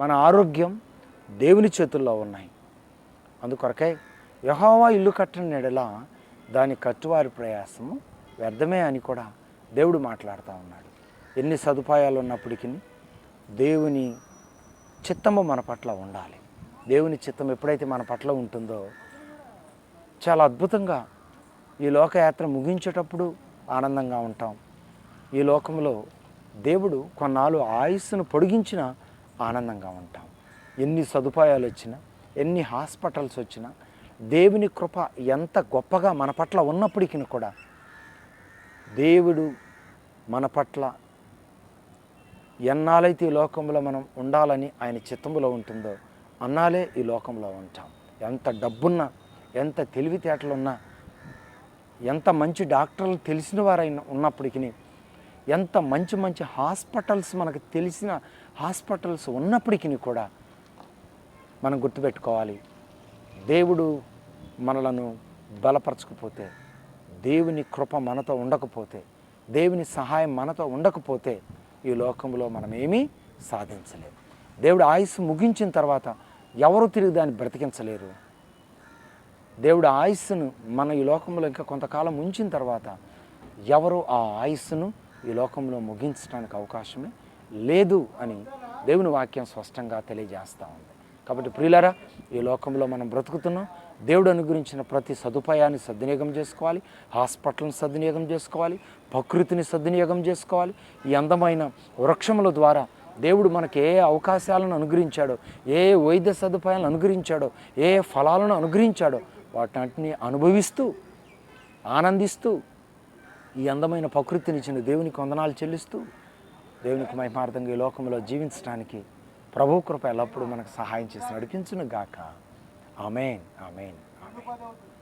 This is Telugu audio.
మన ఆరోగ్యం దేవుని చేతుల్లో ఉన్నాయి. అందుకొరకై యహోవా ఇల్లు కట్టిన నెడలా దాని కట్టువారి ప్రయాసము వ్యర్థమే అని కూడా దేవుడు మాట్లాడుతూ ఉన్నాడు. ఎన్ని సదుపాయాలు ఉన్నప్పటికీ దేవుని చిత్తము మన పట్ల ఉండాలి. దేవుని చిత్తం ఎప్పుడైతే మన పట్ల ఉంటుందో చాలా అద్భుతంగా ఈ లోకయాత్ర ముగించేటప్పుడు ఆనందంగా ఉంటాం. ఈ లోకంలో దేవుడు కొన్నాళ్ళు ఆయుస్సును పొడిగించిన ఆనందంగా ఉంటాం. ఎన్ని సదుపాయాలు వచ్చినా ఎన్ని హాస్పిటల్స్ వచ్చినా దేవుని కృప ఎంత గొప్పగా మన పట్ల ఉన్నప్పటికీ కూడా దేవుడు మన పట్ల ఎన్నాలైతే ఈ లోకంలో మనం ఉండాలని ఆయన చిత్తములో ఉంటుందో అన్నాలే ఈ లోకంలో ఉంటాం. ఎంత డబ్బున్నా ఎంత తెలివితేటలున్నా ఎంత మంచి డాక్టర్లు తెలిసిన వారైనా ఉన్నప్పటికీ ఎంత మంచి మంచి హాస్పిటల్స్ మనకు తెలిసిన హాస్పిటల్స్ ఉన్నప్పటికీ కూడా మనం గుర్తుపెట్టుకోవాలి. దేవుడు మనలను బలపరచకపోతే దేవుని కృప మనతో ఉండకపోతే దేవుని సహాయం మనతో ఉండకపోతే ఈ లోకంలో మనం ఏమీ సాధించలేము దేవుడు ఆయుస్సు ముగించిన తర్వాత ఎవరు తిరిగి దాన్ని బ్రతికించలేరు. దేవుడు ఆయుస్సును మన ఈ లోకంలో ఇంకా కొంతకాలం ఉంచిన తర్వాత ఎవరు ఆ ఆయుస్సును ఈ లోకంలో ముగించడానికి అవకాశమే లేదు అని దేవుని వాక్యం స్పష్టంగా తెలియజేస్తూ ఉంది. కాబట్టి ప్రియులరా ఈ లోకంలో మనం బ్రతుకుతున్నాం. దేవుడు అనుగురించిన ప్రతి సదుపాయాన్ని సద్వినియోగం చేసుకోవాలి. హాస్పిటల్ని సద్వినియోగం చేసుకోవాలి. ప్రకృతిని సద్వినియోగం చేసుకోవాలి. ఈ అందమైన వృక్షముల ద్వారా దేవుడు మనకి ఏ అవకాశాలను అనుగ్రహించాడో ఏ వైద్య సదుపాయాలను అనుగ్రహించాడో ఏ ఫలాలను అనుగ్రహించాడో వాటిని అనుభవిస్తూ ఆనందిస్తూ ఈ అందమైన ప్రకృతినిచ్చిన దేవునికి వందనాలు చెల్లిస్తూ దేవునికి మహిమార్థంగా ఈ లోకంలో జీవించడానికి ప్రభు కృప ఎల్లప్పుడూ మనకు సహాయం చేసి నడిపించును గాక ఆమెన్ ఆమెన్ ఆమెన్.